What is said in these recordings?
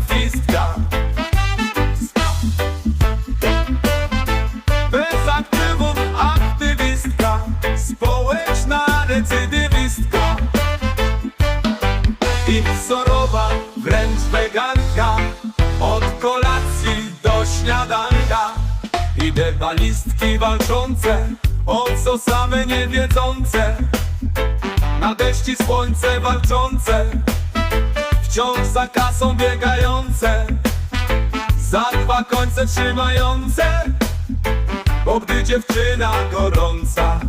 aktywistka Bez aktywów aktywistka Społeczna recydywistka. I wzorowa, wręcz weganka Od kolacji do śniadanka. Idealistki walczące O co same nie wiedzące. Na deszcz słońce walczące Wciąż za kasą biegające Za dwa końce trzymające Bo gdy dziewczyna gorąca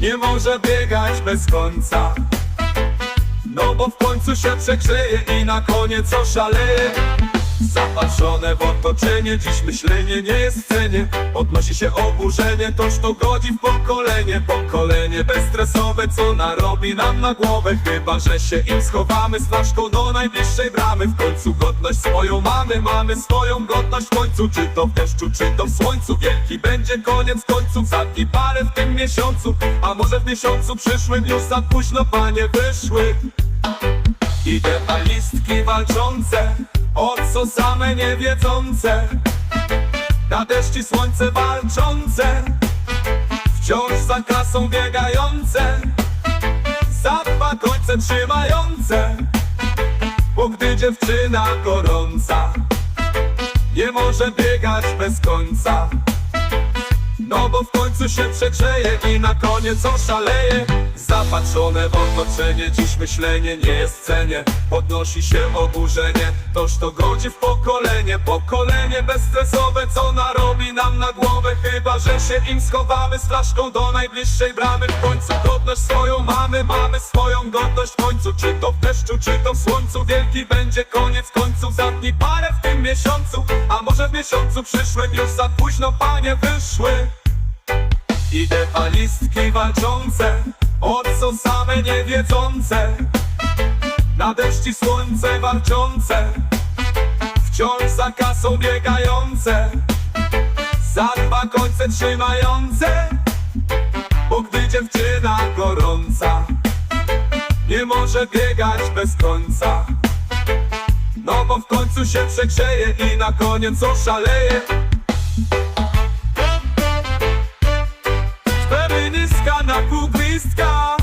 Nie może biegać bez końca. No bo w końcu się przegrzeje i na koniec oszaleje Zapatrzone w otoczenie, dziś myślenie nie jest w cenie. Podnosi się oburzenie, toż to godzi w pokolenie. Pokolenie bezstresowe, co narobi nam na głowę. Chyba, że się im schowamy z flaszką do najbliższej bramy. W końcu godność swoją mamy, mamy swoją godność w końcu Czy to w deszczu, czy to w słońcu Wielki będzie koniec końców, zadni parę w tym miesiącu A może w miesiącu przyszłym już za późno panie wyszły. Idealistki walczące O co same nie wiedzące Na deszcz i słońce walczące Wciąż za kasą biegające Za dwa końce trzymające Bo gdy dziewczyna gorąca Nie może biegać bez końca no bo w końcu się przegrzeje i na koniec oszaleje. Zapatrzone w otoczenie, dziś myślenie nie jest cenie. Podnosi się oburzenie, toż to godzi w pokolenie. Pokolenie bezstresowe, co narobi nam na głowę Chyba, że się im schowamy z flaszką do najbliższej bramy. W końcu godność swoją mamy, mamy swoją godność w końcu. Czy to w deszczu, czy to w słońcu, wielki będzie koniec końców. Zamknij parę w tym miesiącu, a może w miesiącu przyszłym Już za późno panie wyszły Idealistki walczące O co same nie wiedzące. Na deszcz słońce walczące Wciąż za kasą biegające. Za dwa końce trzymające Bo gdy dziewczyna gorąca Nie może biegać bez końca. No bo w końcu się przegrzeje i na koniec oszaleje Turistka.